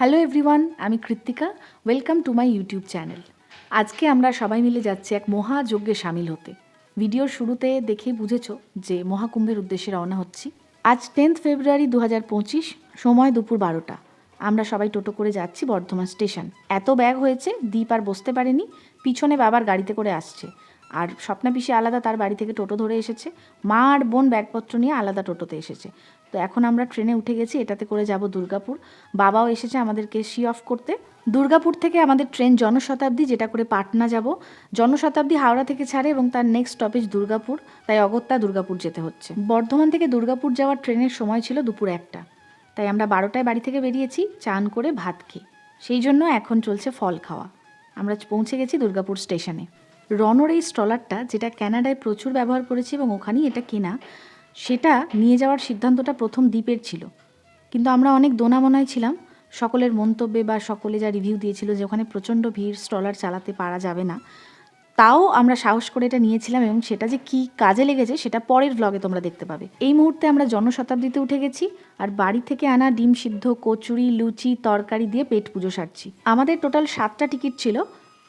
Hello everyone, আমি Krittika. Welcome to my YouTube channel. আজকে আমরা সবাই মিলে যাচ্ছি এক মহাযজ্ঞে সামিল হতে। ভিডিওর শুরুতে দেখেই বুঝেছ যে মহাকুম্ভের উদ্দেশ্যে রওনা হচ্ছি। আজ টেন্থ ফেব্রুয়ারি দু হাজার পঁচিশ, সময় দুপুর বারোটা। আমরা সবাই টোটো করে যাচ্ছি বর্ধমান স্টেশন। এত ব্যাগ হয়েছে, দ্বীপ আর বসতে পারেনি। পিছনে বাবার গাড়িতে করে আসছে। আর স্বপ্না পিসি আলাদা, তার বাড়ি থেকে টোটো ধরে এসেছে। মা আর বোন ব্যাগপত্র নিয়ে আলাদা টোটোতে এসেছে। তো এখন আমরা ট্রেনে উঠে গেছি, এটাতে করে যাব দুর্গাপুর। বাবাও এসেছে আমাদেরকে সি অফ করতে। দুর্গাপুর থেকে আমাদের ট্রেন জনশতাব্দী, যেটা করে পাটনা যাব। জনশতাব্দী হাওড়া থেকে ছাড়ে এবং তার নেক্সট স্টপেজ দুর্গাপুর, তাই অগত্যা দুর্গাপুর যেতে হচ্ছে। বর্ধমান থেকে দুর্গাপুর যাওয়ার ট্রেনের সময় ছিল দুপুর একটা। তাই আমরা বারোটায় বাড়ি থেকে বেরিয়েছি, চান করে ভাত খেয়ে। সেই জন্য এখন চলছে ফল খাওয়া। আমরা পৌঁছে গেছি দুর্গাপুর স্টেশনে। রনর এই স্ট্রলারটা, যেটা ক্যানাডায় প্রচুর ব্যবহার করেছি এবং ওখানেই এটা কেনা, সেটা নিয়ে যাওয়ার সিদ্ধান্তটা প্রথম দ্বীপের ছিল। কিন্তু আমরা অনেক দোনামোনায় ছিলাম, সকলের মন্তব্যে বা সকলে যা রিভিউ দিয়েছিল যে ওখানে প্রচণ্ড ভিড়, স্ট্রলার চালাতে পারা যাবে না, তাও আমরা সাহস করে এটা নিয়েছিলাম এবং সেটা যে কি কাজে লেগেছে সেটা পরের ব্লগে তোমরা দেখতে পাবে। এই মুহূর্তে আমরা জনশতাব্দীতে উঠে গেছি আর বাড়ি থেকে আনা ডিম সিদ্ধ, কচুরি, লুচি, তরকারি দিয়ে পেট পুজো সারছি। আমাদের টোটাল সাতটা টিকিট ছিল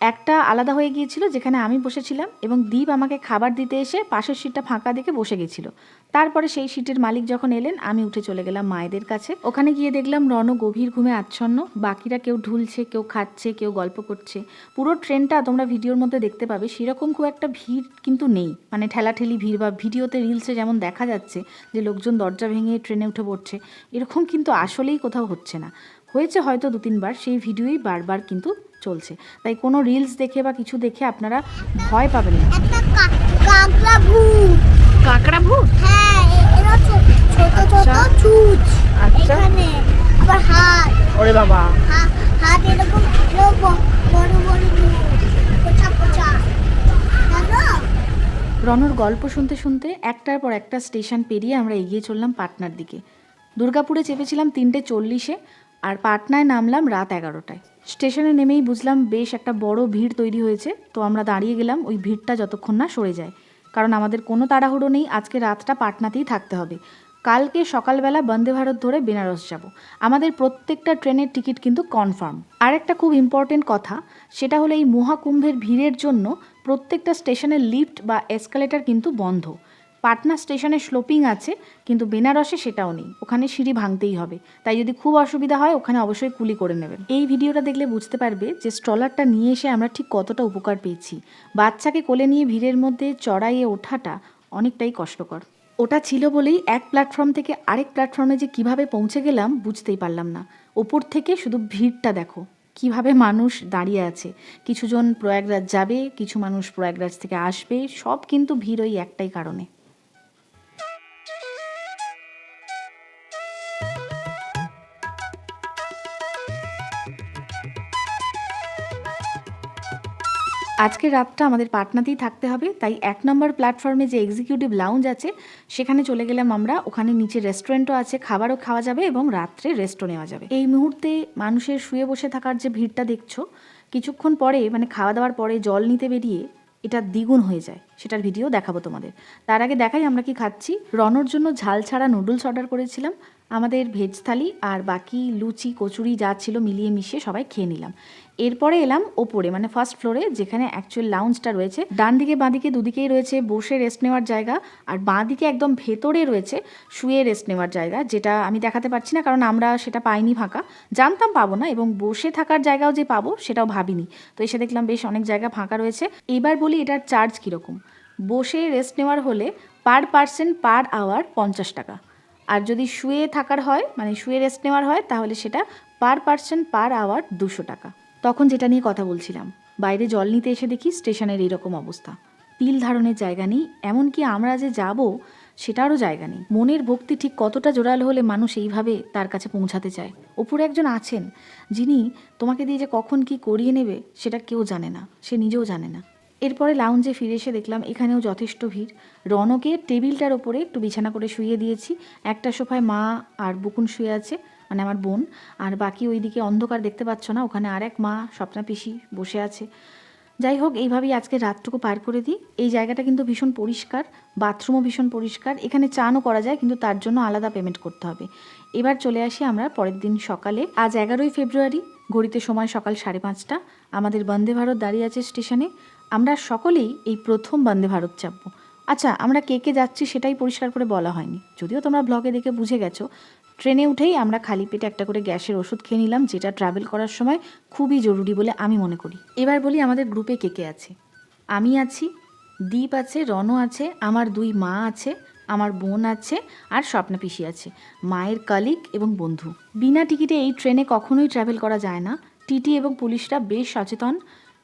একটা আলাদা হয়ে গিয়েছিল যেখানে আমি বসেছিলাম এবং দীপ আমাকে খাবার দিতে এসে পাশের সিটটা ফাঁকা দেখে বসে গেছিল। তারপরে সেই সিটের মালিক যখন এলেন, আমি উঠে চলে গেলাম মায়েদের কাছে। ওখানে গিয়ে দেখলাম রণ গভীর ঘুমে আচ্ছন্ন। বাকিরা কেউ ঢুলছে, কেউ খাচ্ছে, কেউ গল্প করছে। পুরো ট্রেনটা তোমরা ভিডিওর মধ্যে দেখতে পাবে। সেরকম খুব একটা ভিড় কিন্তু নেই। মানে ঠেলাঠেলি ভিড় বা ভিডিওতে রিলসে যেমন দেখা যাচ্ছে যে লোকজন দরজা ভেঙে ট্রেনে উঠে পড়ছে, এরকম কিন্তু আসলেই কোথাও হচ্ছে না। হয়েছে হয়তো দু তিনবার সেই ভিডিওই বারবার কিন্তু চলছে। তাই কোনো রিলস দেখে বা কিছু দেখে আপনারা ভয় পাবেন না। কাঁকড়া ভূত। কাঁকড়া ভূত? হ্যাঁ এরা ছোট ছোট আচ্ছা। চুচ আচ্ছা। এখানে। আবার হাত। ওরে বাবা। হাত এরকম বড় রনর গল্প শুনতে শুনতে একটার পর একটা স্টেশন পেরিয়ে আমরা এগিয়ে চললাম পাটনার দিকে। দুর্গাপুরে চেপেছিলাম তিনটে চল্লিশে। আর পাটনায় নামলাম রাত এগারোটায়। স্টেশনে নেমেই বুঝলাম বেশ একটা বড় ভিড় তৈরি হয়েছে, তো আমরা দাঁড়িয়ে গেলাম ওই ভিড়টা যতক্ষণ না সরে যায়। কারণ আমাদের কোনো তাড়াহুড়ো নেই, আজকে রাতটা পাটনাতেই থাকতে হবে। কালকে সকালবেলা বন্দে ভারত ধরে বেনারস যাব। আমাদের প্রত্যেকটা ট্রেনের টিকিট কিন্তু কনফার্ম। আর একটা খুব ইম্পর্টেন্ট কথা, সেটা হলো এই মহাকুম্ভের ভিড়ের জন্য প্রত্যেকটা স্টেশনের লিফট বা এসকালেটার কিন্তু বন্ধ। পাটনা স্টেশনে স্লোপিং আছে, কিন্তু বেনারসে সেটাও নেই। ওখানে সিঁড়ি ভাঙতেই হবে। তাই যদি খুব অসুবিধা হয়, ওখানে অবশ্যই কুলি করে নেবেন। এই ভিডিওটা দেখলে বুঝতে পারবে যে স্ট্রলারটা নিয়ে এসে আমরা ঠিক কতটা উপকার পেয়েছি। বাচ্চাকে কোলে নিয়ে ভিড়ের মধ্যে চড়াইয়ে ওঠাটা অনেকটাই কষ্টকর। ওটা ছিল বলেই এক প্ল্যাটফর্ম থেকে আরেক প্ল্যাটফর্মে যে কীভাবে পৌঁছে গেলাম, বুঝতেই পারলাম না। ওপর থেকে শুধু ভিড়টা দেখো, কীভাবে মানুষ দাঁড়িয়ে আছে। কিছুজন প্রয়াগরাজ যাবে, কিছু মানুষ প্রয়াগরাজ থেকে আসবে, সব কিন্তু ভিড় ওই একটাই কারণে। আজকের রাতটা আমাদের পাটনাতেই থাকতে হবে, তাই এক নম্বর প্ল্যাটফর্মে যে এক্সিকিউটিভ লাউঞ্জ আছে, সেখানে চলে গেলাম আমরা। ওখানে নিচে রেস্টুরেন্টও আছে, খাবারও খাওয়া যাবে এবং রাত্রে রেস্টও নেওয়া যাবে। এই মুহূর্তে মানুষের শুয়ে বসে থাকার যে ভিড়টা দেখছ, কিছুক্ষণ পরে মানে খাওয়া দাওয়ার পরে জল নিতে বেরিয়ে এটা দ্বিগুণ হয়ে যায়। সেটার ভিডিও দেখাবো তোমাদের। তার আগে দেখাই আমরা কি খাচ্ছি। রনর জন্য ঝাল ছাড়া নুডলস অর্ডার করেছিলাম। আমাদের ভেজ থালি আর বাকি লুচি, কচুরি যা ছিল মিলিয়ে মিশিয়ে সবাই খেয়ে নিলাম। এরপরে এলাম ওপরে মানে ফার্স্ট ফ্লোরে যেখানে অ্যাকচুয়াল লাউঞ্জটা রয়েছে। ডান দিকে, বাঁ দিকে দুদিকেই রয়েছে বসে রেস্ট নেওয়ার জায়গা আর বাঁ দিকে একদম ভেতরে রয়েছে শুয়ে রেস্ট নেওয়ার জায়গা, যেটা আমি দেখাতে পারছি না কারণ আমরা সেটা পাইনি ফাঁকা। জানতাম পাবো না এবং বসে থাকার জায়গাও যে পাবো সেটাও ভাবিনি। তো এসে দেখলাম বেশ অনেক জায়গা ফাঁকা রয়েছে। এবার বলি এটার চার্জ কীরকম? বসে রেস্ট নেওয়ার হলে পার পার্সেন্ট পার আওয়ার পঞ্চাশ টাকা। আর যদি শুয়ে থাকার হয় মানে শুয়ে রেস্ট নেওয়ার হয়, তাহলে সেটা পার পার্সেন্ট পার আওয়ার দুশো টাকা। তখন যেটা নিয়ে কথা বলছিলাম, বাইরে জল নিতে এসে দেখি স্টেশনের এইরকম অবস্থা। তিল ধারণের জায়গা নেই, এমনকি আমরা যে যাব সেটারও জায়গা নেই। মনের ভক্তি ঠিক কতটা জোরালো হলে মানুষ এইভাবে তার কাছে পৌঁছাতে চায়? ওপরে একজন আছেন, যিনি তোমাকে দিয়ে যে কখন কি করিয়ে নেবে, সেটা কেউ জানে না, সে নিজেও জানে না। এরপরে লাউঞ্জে ফিরে এসে দেখলাম এখানেও যথেষ্ট ভিড়। রনকে টেবিলটার ওপরে একটু বিছানা করে শুয়ে দিয়েছি। একটা সোফায় মা আর বুকুন শুয়ে আছে মানে আমার বোন। আর বাকি ওইদিকে অন্ধকার দেখতে পাচ্ছ না, ওখানে আর এক মা, স্বপ্না পিসি বসে আছে। যাই হোক, এইভাবেই আজকে রাতটুকু পার করে দিই। এই জায়গাটা কিন্তু ভীষণ পরিষ্কার, বাথরুমও ভীষণ পরিষ্কার। এখানে চানও করা যায়, কিন্তু তার জন্য আলাদা পেমেন্ট করতে হবে। এবার চলে আসি আমরা পরের দিন সকালে। আজ এগারোই ফেব্রুয়ারি, ঘড়িতে সময় সকাল সাড়ে পাঁচটা। আমাদের বন্দে ভারত দাঁড়িয়ে আছে স্টেশনে। আমরা সকলেই এই প্রথম বন্দে ভারত চাপবো। আচ্ছা আমরা কে কে যাচ্ছি সেটাই পরিষ্কার করে বলা হয়নি। যদিও তোমরা ব্লগে দেখে বুঝে গেছো, ট্রেনে উঠেই আমরা খালি পেটে একটা করে গ্যাসের ওষুধ খেয়ে নিলাম, যেটা ট্রাভেল করার সময় খুবই জরুরি বলে আমি মনে করি। এবার বলি আমাদের গ্রুপে কে কে আছে। আমি আছি, দীপ আছে রনও আছে, আমার দুই মা আছে, আমার বোন আছে, আর স্বপ্না পিসি আছে, মায়ের কালিক এবং বন্ধু। বিনা টিকিটে এই ট্রেনে কখনোই ট্রাভেল করা যায় না। টিটি এবং পুলিশরা বেশ সচেতন।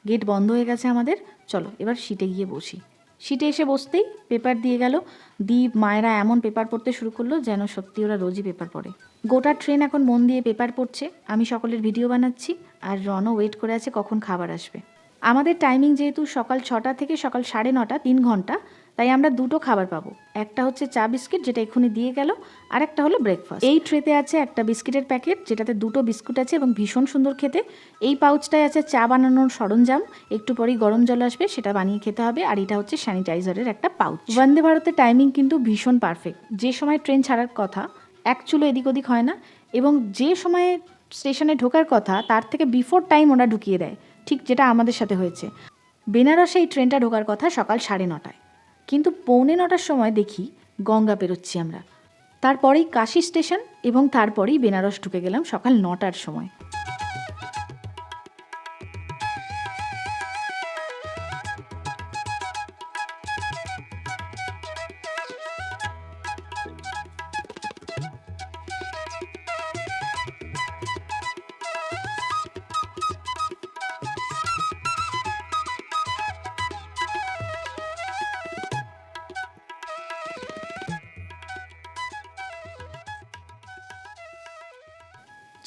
গেট বন্ধ হয়ে গেছে আমাদের। চলো, এবার সিটে গিয়ে বসি। সিটে এসে বসতেই পেপার দিয়ে গেল। দীপ, মায়েরা এমন পেপার পড়তে শুরু করল যেন সত্যি ওরা রোজই পেপার পড়ে। গোটা ট্রেন এখন মন দিয়ে পেপার পড়ছে। আমি সকলের ভিডিও বানাচ্ছি আর রনও ওয়েট করে আছে কখন খাবার আসবে। আমাদের টাইমিং যেহেতু সকাল ছটা থেকে সকাল সাড়ে নটা, তিন ঘণ্টা। তাই আমরা দুটো খাবার পাবো। একটা হচ্ছে চা বিস্কিট, যেটা এক্ষুনি দিয়ে গেল আর একটা হলো ব্রেকফাস্ট এই ট্রেতে আছে একটা বিস্কিটের প্যাকেট যেটাতে দুটো বিস্কুট আছে এবং ভীষণ সুন্দর খেতে। এই পাউচটায় আছে চা বানানোর সরঞ্জাম, একটু পরেই গরম জল আসবে, সেটা বানিয়ে খেতে হবে, আর এটা হচ্ছে স্যানিটাইজারের একটা পাউচ বন্দে ভারতের টাইমিং কিন্তু ভীষণ পারফেক্ট যে সময় ট্রেন ছাড়ার কথা, এক চুলো এদিক ওদিক হয় না, এবং যে সময়ে স্টেশনে ঢোকার কথা, তার থেকে বিফোর টাইম ওরা ঢুকিয়ে দেয়, ঠিক যেটা আমাদের সাথে হয়েছে। বেনারসে এই ট্রেনটা ঢোকার কথা সকাল সাড়ে নটায়। কিন্তু পৌনে নটার সময় দেখি গঙ্গা পেরোচ্ছি আমরা। তারপরেই কাশি স্টেশন এবং তারপরেই বেনারস ঢুকে গেলাম সকাল নটার সময়।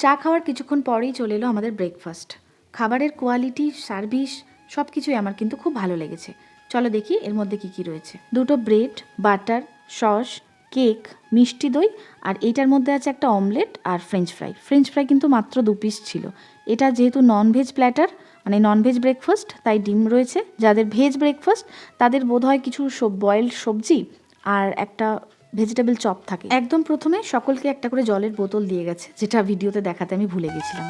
চা খাওয়ার কিছুক্ষণ পরেই চলে এলো আমাদের ব্রেকফাস্ট খাবারের কোয়ালিটি সার্ভিস সব কিছুই আমার কিন্তু খুব ভালো লেগেছে। চলো দেখি এর মধ্যে কি কি রয়েছে। দুটো ব্রেড বাটার সস কেক মিষ্টি দই, আর এইটার মধ্যে আছে একটা অমলেট আর ফ্রেঞ্চ ফ্রাই ফ্রেঞ্চ ফ্রাই কিন্তু মাত্র দু পিস ছিল। এটা যেহেতু ননভেজ প্ল্যাটার মানে ননভেজ ব্রেকফাস্ট তাই ডিম রয়েছে। যাদের ভেজ ব্রেকফাস্ট তাদের বোধহয় কিছু সব বয়েলড সবজি আর একটা ভেজিটেবল চপ থাকে। একদম প্রথমে সকলকে একটা করে জলের বোতল দিয়ে গেছে, যেটা ভিডিওতে দেখাতে আমি ভুলে গেছিলাম।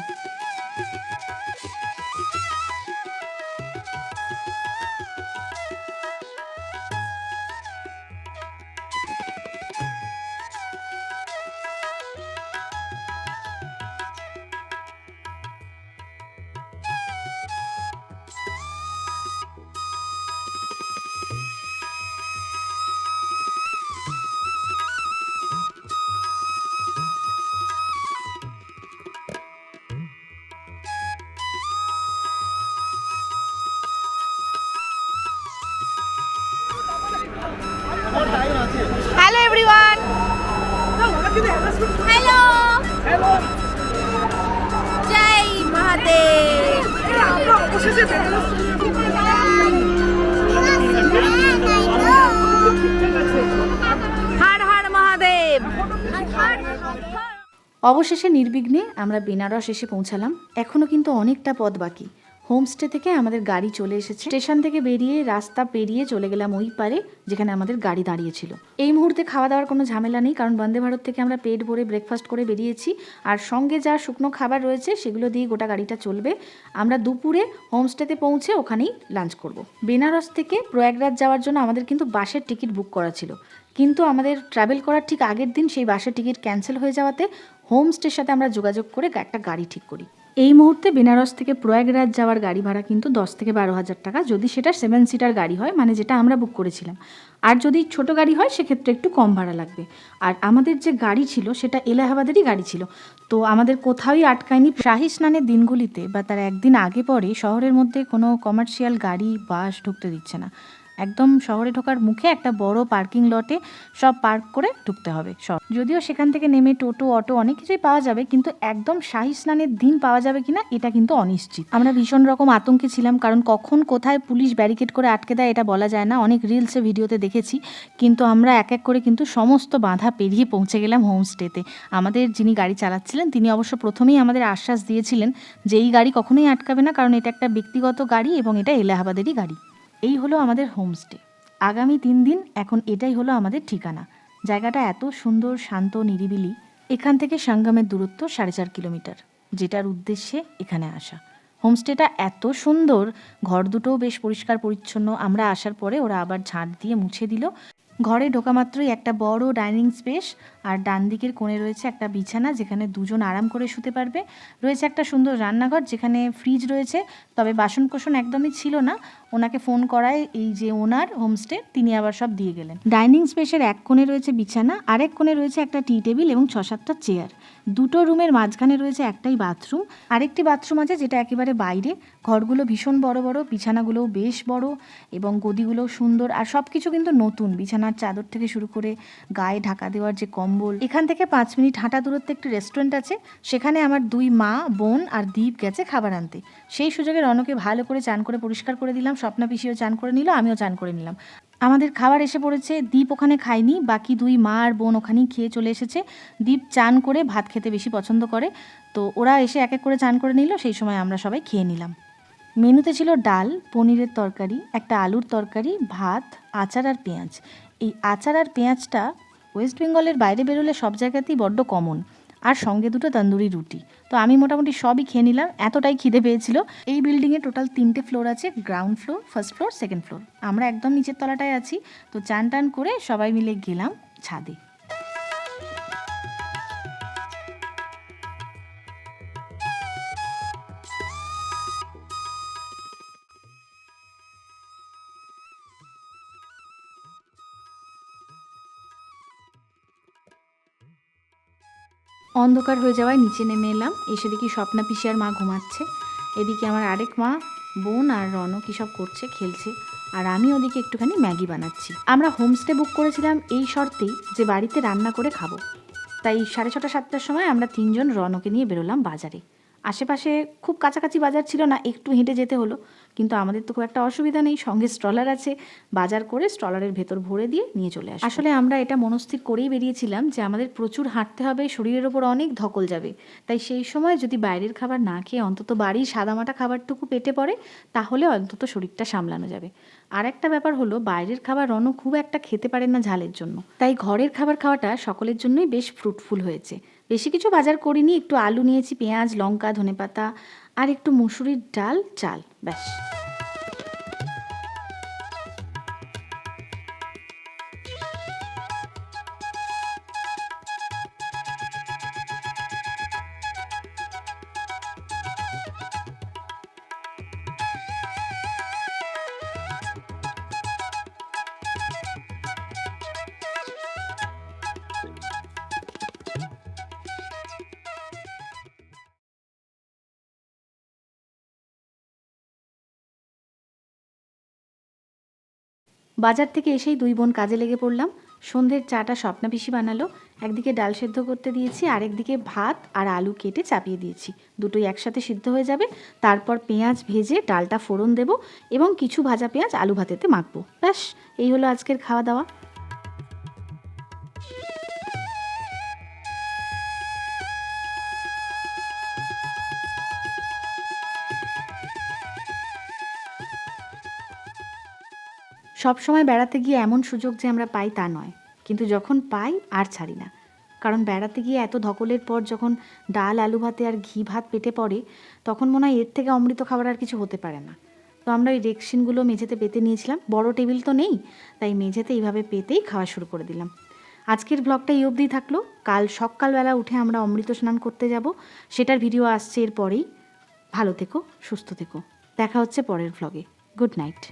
হর হার মহাদেব। অবশেষে নির্বিঘ্নে আমরা বেনারস এসে পৌঁছালাম। এখনও কিন্তু অনেকটা পথ বাকি। হোমস্টে থেকে আমাদের গাড়ি চলে এসেছে। স্টেশন থেকে বেরিয়ে রাস্তা পেরিয়ে চলে গেলাম ওই পারে যেখানে আমাদের গাড়ি দাঁড়িয়েছিল। এই মুহূর্তে খাওয়া দাওয়ার কোনো ঝামেলা নেই, কারণ বন্দে ভারত থেকে আমরা পেট ভরে ব্রেকফাস্ট করে বেরিয়েছি। আর সঙ্গে যা শুকনো খাবার রয়েছে সেগুলো দিয়ে গোটা গাড়িটা চলবে। আমরা দুপুরে হোমস্টেতে পৌঁছে ওখানেই লাঞ্চ করব। বেনারস থেকে প্রয়াগরাজ যাওয়ার জন্য আমাদের কিন্তু বাসের টিকিট বুক করা ছিল। কিন্তু আমাদের ট্রাভেল করার ঠিক আগের দিন সেই বাসের টিকিট ক্যান্সেল হয়ে যাওয়াতে হোমস্টের সাথে আমরা যোগাযোগ করে একটা গাড়ি ঠিক করি। এই মুহূর্তে বেনারস থেকে প্রয়াগরাজ যাওয়ার গাড়ি ভাড়া কিন্তু দশ থেকে বারো হাজার টাকা। যদি সেটা সেভেন সিটার গাড়ি হয় মানে যেটা আমরা বুক করেছিলাম। আর যদি ছোট গাড়ি হয়, সেক্ষেত্রে একটু কম ভাড়া লাগবে। আর আমাদের যে গাড়ি ছিল, সেটা এলাহাবাদেরই গাড়ি ছিল। তো আমাদের কোথাওই আটকায়নি। শাহী স্নানের দিনগুলিতে বা তার একদিন আগে পরে শহরের মধ্যে কোনো কমার্শিয়াল গাড়ি বাস ঢুকতে দিচ্ছে না। একদম শহরে ঢোকার মুখে একটা বড় পার্কিং লটে সব পার্ক করে ঢুকতে হবে। সব যদিও সেখান থেকে নেমে টোটো, অটো অনেক কিছুই পাওয়া যাবে, কিন্তু একদম শাহী স্নানের দিন পাওয়া যাবে কিনা এটা কিন্তু অনিশ্চিত। আমরা ভীষণ রকম আতঙ্কে ছিলাম, কারণ কখন কোথায় পুলিশ ব্যারিকেড করে আটকে দেয় এটা বলা যায় না। অনেক রিলসে ভিডিওতে দেখেছি, কিন্তু আমরা এক এক করে কিন্তু সমস্ত বাধা পেরিয়ে পৌঁছে গেলাম হোমস্টেতে আমাদের যিনি গাড়ি চালাচ্ছিলেন, তিনি অবশ্য প্রথমেই আমাদের আশ্বাস দিয়েছিলেন যে এই গাড়ি কখনোই আটকাবে না, কারণ এটা একটা ব্যক্তিগত গাড়ি এবং এটা এলাহাবাদেরই গাড়ি। এই হলো আমাদের হোমস্টে আগামী তিন দিন এখন এটাই হলো আমাদের ঠিকানা। জায়গাটা এত সুন্দর, শান্ত, নিরিবিলি। এখান থেকে সঙ্গমের দূরত্ব সাড়ে চার কিলোমিটার, যেটার উদ্দেশ্যে এখানে আসা। হোমস্টেটা এত সুন্দর, ঘর দুটোও বেশ পরিষ্কার পরিচ্ছন্ন আমরা আসার পরে ওরা আবার ঝাঁট দিয়ে মুছে দিল। ঘরে ঢোকা মাত্রই একটা বড় ডাইনিং স্পেস, আর ডান দিকের কোণে রয়েছে একটা বিছানা যেখানে দুজন আরাম করে শুতে পারবে। রয়েছে একটা সুন্দর রান্নাঘর যেখানে ফ্রিজ রয়েছে, তবে বাসনকোসন একদমই ছিল না। ওনাকে ফোন করায় এই যে ওনার হোমস্টে, তিনি আবার সব দিয়ে গেলেন। ডাইনিং স্পেসের এক কোণে রয়েছে বিছানা, আরেক কোণে রয়েছে একটা টি টেবিল এবং ছ সাতটা চেয়ার। দুটো রুমের মাঝখানে রয়েছে একটাই বাথরুম, আরেকটি বাথরুম আছে যেটা একেবারে বাইরে। ঘরগুলো ভীষণ বড় বড়, বিছানাগুলোও বেশ বড় এবং গদিগুলোও সুন্দর আর সব কিছু কিন্তু নতুন। বিছানার চাদর থেকে শুরু করে গায়ে ঢাকা দেওয়ার যে কম্বল। এখান থেকে পাঁচ মিনিট হাঁটা দূরত্বে একটি রেস্টুরেন্ট আছে, সেখানে আমার দুই মা, বোন আর দ্বীপ গেছে খাবার আনতে। সেই সুযোগে রনকে ভালো করে চান করে পরিষ্কার করে দিলাম। স্বপ্না পিসিও চান করে নিল, আমিও চান করে নিলাম। আমাদের খাবার এসে পড়েছে। দীপ ওখানে খায়নি। বাকি দুই মা আর বোন ওখানেই খেয়ে চলে এসেছে। দীপ চান করে ভাত খেতে বেশি পছন্দ করে। তো ওরা এসে এক এক করে চান করে নিল। সেই সময় আমরা সবাই খেয়ে নিলাম। মেনুতে ছিল ডাল, পনিরের তরকারি, একটা আলুর তরকারি, ভাত, আচার আর পেঁয়াজ। এই আচার আর পেঁয়াজটা ওয়েস্ট বেঙ্গলের বাইরে বেরোলে সব জায়গাতেই বড্ড কমন। আর সঙ্গে দুটো তন্দুরি রুটি। তো আমি মোটামুটি সবই খেয়ে নিলাম, এতটাই খিদে পেয়েছিল। এই বিল্ডিংয়ে টোটাল তিনটে ফ্লোর আছে ground floor first floor second floor আমরা একদম নিচের তলাটায় আছি। তো চান টান করে সবাই মিলে গেলাম ছাদে। অন্ধকার হয়ে যাওয়ায় নিচে নেমে এলাম। এসে দেখি স্বপ্না পিসি আর মা ঘুমাচ্ছে। এদিকে আমার আরেক মা, বোন আর রনও কী সব করছে, খেলছে। আর আমি ওদিকে একটুখানি ম্যাগি বানাচ্ছি। আমরা হোমস্টে বুক করেছিলাম এই শর্তেই যে বাড়িতে রান্না করে খাব। তাই সাড়ে ছটা, সাতটার সময় আমরা তিনজন রনকে নিয়ে বেরোলাম বাজারে। আশেপাশে খুব কাছাকাছি বাজার ছিল না, একটু হেঁটে যেতে হলো। কিন্তু আমাদের তো খুব একটা অসুবিধা নেই, সঙ্গে স্ট্রলার আছে। বাজার করে স্ট্রলারের ভেতর ভরে দিয়ে নিয়ে চলে আসি আসলে আমরা এটা মনস্থির করেই বেরিয়েছিলাম যে আমাদের প্রচুর হাঁটতে হবে, শরীরের ওপর অনেক ধকল যাবে। তাই সেই সময় যদি বাইরের খাবার না খেয়ে অন্তত বাড়ির সাদামাটা খাবারটুকু পেটে পড়ে, তাহলে অন্তত শরীরটা সামলানো যাবে। আর একটা ব্যাপার হলো, বাইরের খাবার রণ খুব একটা খেতে পারে না ঝালের জন্য। তাই ঘরের খাবার খাওয়াটা সকলের জন্যই বেশ ফ্রুটফুল হয়েছে। বেশি কিছু বাজার করিনি, একটু আলু নিয়েছি, পেঁয়াজ, লঙ্কা, ধনেপাতা, আর একটু মুসুরির ডাল, চাল, ব্যাস। বাজার থেকে এসেই দুই বোন কাজে লেগে পড়লাম। সন্ধ্যের চাটা স্বপ্না পিসি বানালো। একদিকে ডাল সেদ্ধ করতে দিয়েছি, আরেকদিকে ভাত আর আলু কেটে চাপিয়ে দিয়েছি। দুটোই একসাথে সিদ্ধ হয়ে যাবে। তারপর পেঁয়াজ ভেজে ডালটা ফোড়ন দেব এবং কিছু ভাজা পেঁয়াজ আলু ভাতেতে মাখবো। ব্যাস, এই হলো আজকের খাওয়া দাওয়া। সব সময় বেড়াতে গিয়ে এমন সুযোগ যে আমরা পাই তা নয়। কিন্তু যখন পাই, আর ছাড়ি না। কারণ বেড়াতে গিয়ে এত ধকলের পর যখন ডাল, আলু ভাতে আর ঘি ভাত পেটে পড়ে, তখন মনে হয় এর থেকে অমৃত খাবার আর কিছু হতে পারে না। তো আমরা ওই রেকশিনগুলো মেঝেতে পেতে নিয়েছিলাম। বড় টেবিল তো নেই, তাই মেঝেতে এইভাবে পেতেই খাওয়া শুরু করে দিলাম। আজকের ব্লগটা এই অবধি থাকল। কাল সকালবেলা উঠে আমরা অমৃত স্নান করতে যাব। সেটার ভিডিও আসছে এরপরেই। ভালো থেকো, সুস্থ থেকো। দেখা হচ্ছে পরের ব্লগে গুড নাইট